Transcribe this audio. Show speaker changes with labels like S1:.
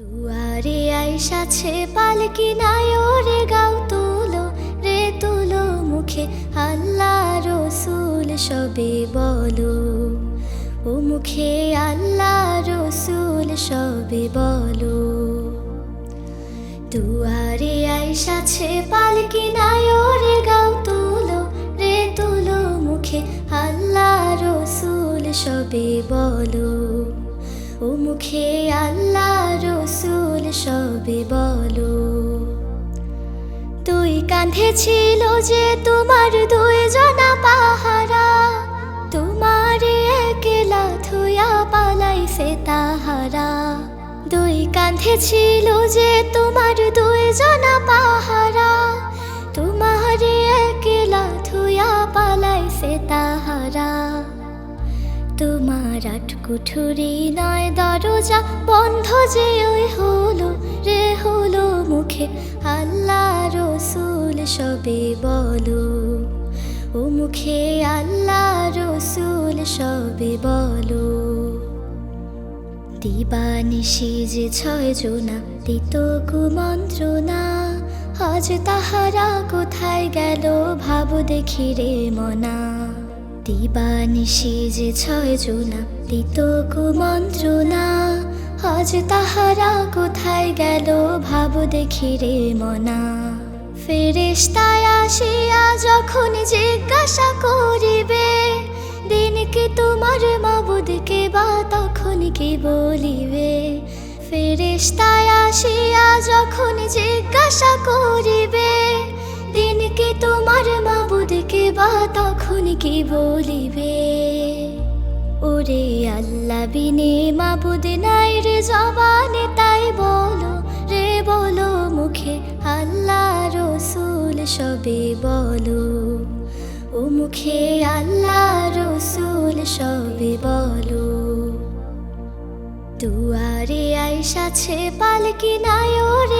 S1: দুয়ারে আইসাছে পালকি ওরে গাও তুলো রে, তুলো মুখে। আল্লাহ রসুল সবে বলো, ও মুখে আল্লাহ রসুল সবে বলো। দুয়ারে আইসাছে পালকি ওরে গাও তুলো রে, তুলো মুখে। আল্লাহ রসুল সবে বলো। ও মুখে আল্লাহ রসুল সবে বলো। তুই কাঁধে ছিল যে তোমার দুই জনা পাহারা, তোমার একলা থুয়া পালাইছে তাহারা। দুই কাঁধে ছিল যে তোমার দুই জনা পাহারা তোমার আট কুঠুরি নয় দরজা, বন্ধ যে ওই হলো রে হলো মুখে। আল্লাহ রসুল সবে বলো, ও মুখে আল্লাহ রসুল সবে বলো। দিবানিশি যে ছয় জোনা, দিত কুমন্ত্রণা, আজ তাহারা কোথায় গেল ভাব দেখি রে মনা। দিবানিশি যে ছয় জোনা দিত কুমন্ত্রণা আজ তাহারা কোথায় গেল ভাব দেখি রে মনা। ফেরেশতায় আসিয়া যখন জিজ্ঞাসা করিবে, দিন কি তোমার মাবুদকে বা তখন কি বলিবে? ফেরেশতায় আসিয়া যখন জিজ্ঞাসা করিবে তখন কি বলিবে? ওরে আল্লাহ, বিনে মাবুদ নাই রে জবানে, তাই বলো রে, বলো মুখে আল্লাহ রসুল, সবে বলো। ও মুখে আল্লাহ রসুল, সবে বলো। দুয়ারে আইসাছে পালকি নাই ওরে